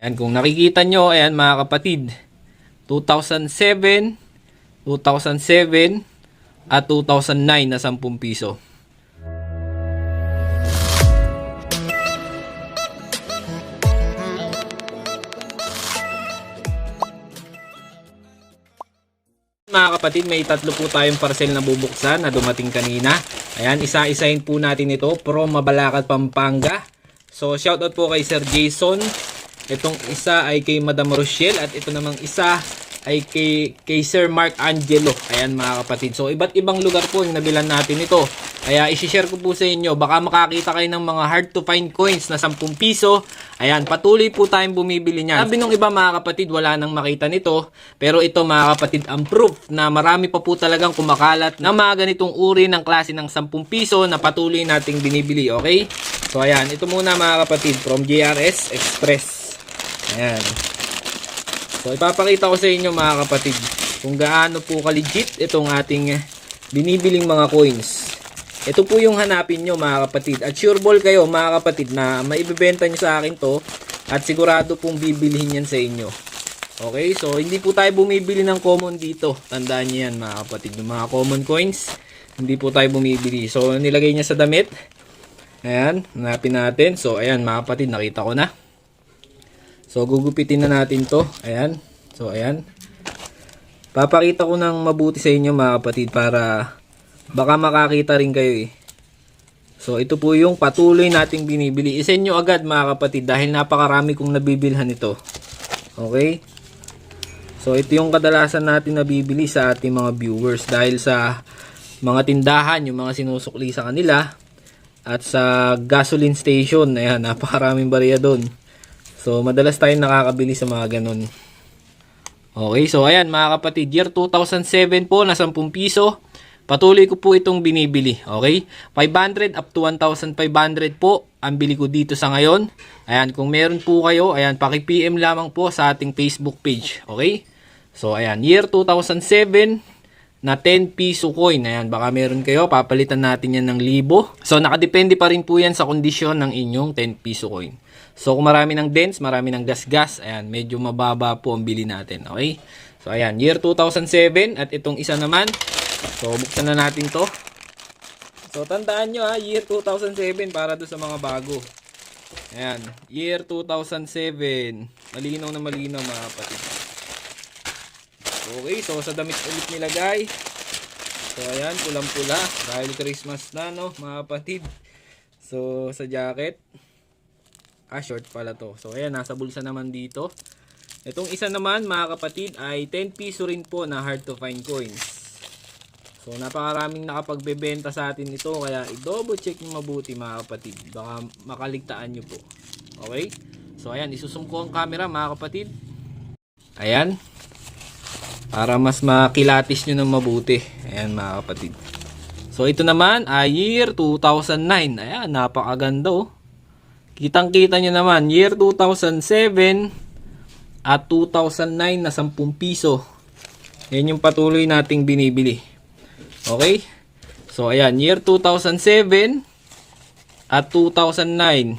Ayan, kung nakikita nyo, ayan mga kapatid, 2007, 2007, at 2009 na 10 piso. Mga kapatid, may tatlo po tayong parcel na bubuksan na dumating kanina. Ayan, isa-isahin po natin ito from Mabalacat, Pampanga. So, shoutout po kay Sir Jason. Itong isa ay kay Madam Rochelle at ito namang isa ay kay, kay Sir Mark Angelo. Ayan mga kapatid. So, iba't ibang lugar po yung nabilan natin ito. Kaya isi-share ko po sa inyo. Baka makakita kayo ng mga hard to find coins na 10 piso. Ayan, patuloy po tayong bumibili niyan. Sabi nung iba mga kapatid, wala nang makita nito. Pero ito mga kapatid, ang proof na marami pa po talagang kumakalat na mga ganitong uri ng klase ng 10 piso na patuloy nating binibili. Okay? So ayan, ito muna mga kapatid from JRS Express. Ayan. So ipapakita ko sa inyo mga kapatid kung gaano po ka-legit itong ating binibiling mga coins. Ito po yung hanapin nyo mga kapatid. At sure ball kayo mga kapatid na maibibenta nyo sa akin to at sigurado pong bibilihin yan sa inyo. Okay, so hindi po tayo bumibili ng common dito. Tandaan nyo yan mga kapatid. Yung mga common coins, hindi po tayo bumibili. So nilagay niya sa damit. Ayan, hanapin natin. So ayan mga kapatid, nakita ko na. So, gugupitin na natin to. Ayan. So, ayan. Papakita ko ng mabuti sa inyo mga kapatid para baka makakita rin kayo eh. So, ito po yung patuloy nating binibili. Isend nyo agad mga kapatid dahil napakarami kong nabibilhan ito. Okay? So, ito yung kadalasan natin nabibili sa ating mga viewers dahil sa mga tindahan, yung mga sinusukli sa kanila at sa gasoline station. Ayan, napakaraming bariya doon. So, madalas tayong nakakabili sa mga ganun. Okay, so ayan mga kapatid, year 2007 po na 10 piso. Patuloy ko po itong binibili, okay? 500 up to 1,500 po ang bili ko dito sa ngayon. Ayan, kung meron po kayo, ayan, paki-PM lamang po sa ating Facebook page, okay? So, ayan, year 2007 na 10 piso coin. Ayan, baka meron kayo, papalitan natin yan ng libo. So, nakadepende pa rin po yan sa kondisyon ng inyong 10 piso coin. So, kung marami ng dents, marami ng gas-gas, ayan, medyo mababa po ang bili natin. Okay? So, ayan, year 2007 at itong isa naman. So, buksan na natin to. So, tandaan nyo ha, year 2007 para do sa mga bago. Ayan, year 2007. Malinaw na malinaw mga kapatid. Okay, so sa damit ulit nilagay. So, ayan, pulang-pula. Dahil Christmas na, no, mga kapatid. So, sa jacket. Ah, short pala to. So, ayan, nasa bulsa naman dito. Itong isa naman, mga kapatid, ay 10 piso rin po na hard to find coins. So, napakaraming nakapagbebenta sa atin ito. Kaya, i-double check nyo mabuti, mga kapatid. Baka makaligtaan nyo po. Okay? So, ayan, isusum ko ang camera, mga kapatid. Ayan. Para mas makilatis nyo ng mabuti. Ayan, mga kapatid. So, ito naman ay year 2009. Ayan, napakaganda oh. Kitang-kita nyo naman, year 2007 at 2009 na 10 piso. Yan yung patuloy nating binibili. Okay? So, ayan, year 2007 at 2009.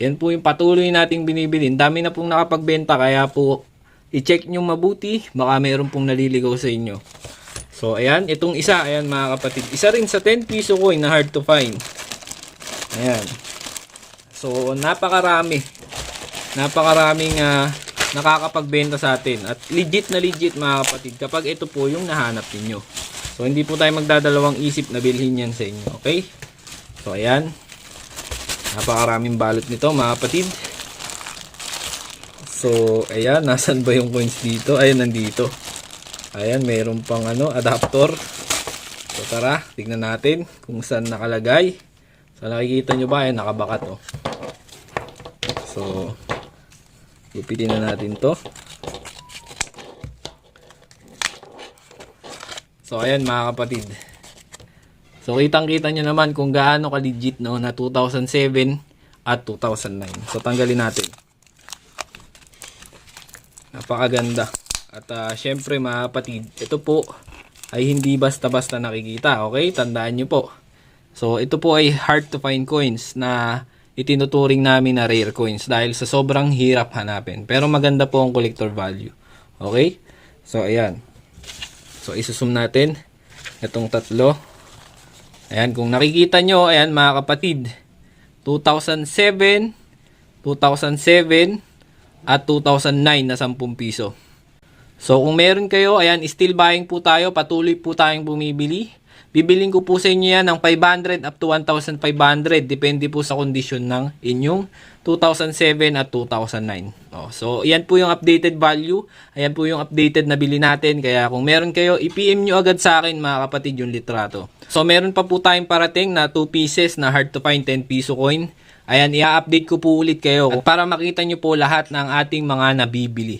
Yan po yung patuloy nating binibili. Ang dami na pong nakapagbenta, kaya po i-check nyo mabuti. Baka meron pong naliligaw sa inyo. So, ayan, itong isa, ayan mga kapatid. Isa rin sa 10 piso coin na hard to find. Ayan. So, napakarami. Napakaraming ah, nakakapagbenta sa atin. At legit na legit mga kapatid kapag ito po yung nahanap ninyo. So, hindi po tayo magdadalawang isip na bilhin yan sa inyo. Okay? So, ayan. Napakaraming balot nito mga kapatid. So, ayan. Nasaan ba yung coins dito? Ayan, nandito. Ayan, mayroon pang ano, adapter. So, tara. Tignan natin kung saan nakalagay. So, nakikita nyo ba? Ayan, nakabakat oh. So, gupitin na natin to. So, ayan mga kapatid. So, kitang-kita nyo naman kung gaano ka-legit no, na 2007 at 2009. So, tanggalin natin. Napakaganda. At ah, syempre mga kapatid, ito po ay hindi basta-basta nakikita. Okay? Tandaan nyo po. So, ito po ay hard to find coins na itinuturing namin na rare coins dahil sa sobrang hirap hanapin. Pero maganda po ang collector value. Okay? So, ayan. So, isusum natin itong tatlo. Ayan, kung nakikita nyo, ayan mga kapatid, 2007, 2007, at 2009 na 10 piso. So kung meron kayo, ayan, still buying po tayo, patuloy po tayong bumibili. Bibiling ko po sa inyo yan ng 500 up to 1,500. Depende po sa kondisyon ng inyong 2007 at 2009. Oh, so, yan po yung updated value. Ayan po yung updated na bili natin. Kaya kung meron kayo, i-PM nyo agad sa akin mga kapatid yung litrato. So, meron pa po tayong parating na 2 pieces na hard to find 10 piso coin. Ayan, i-update ko po ulit kayo at para makita nyo po lahat ng ating mga nabibili.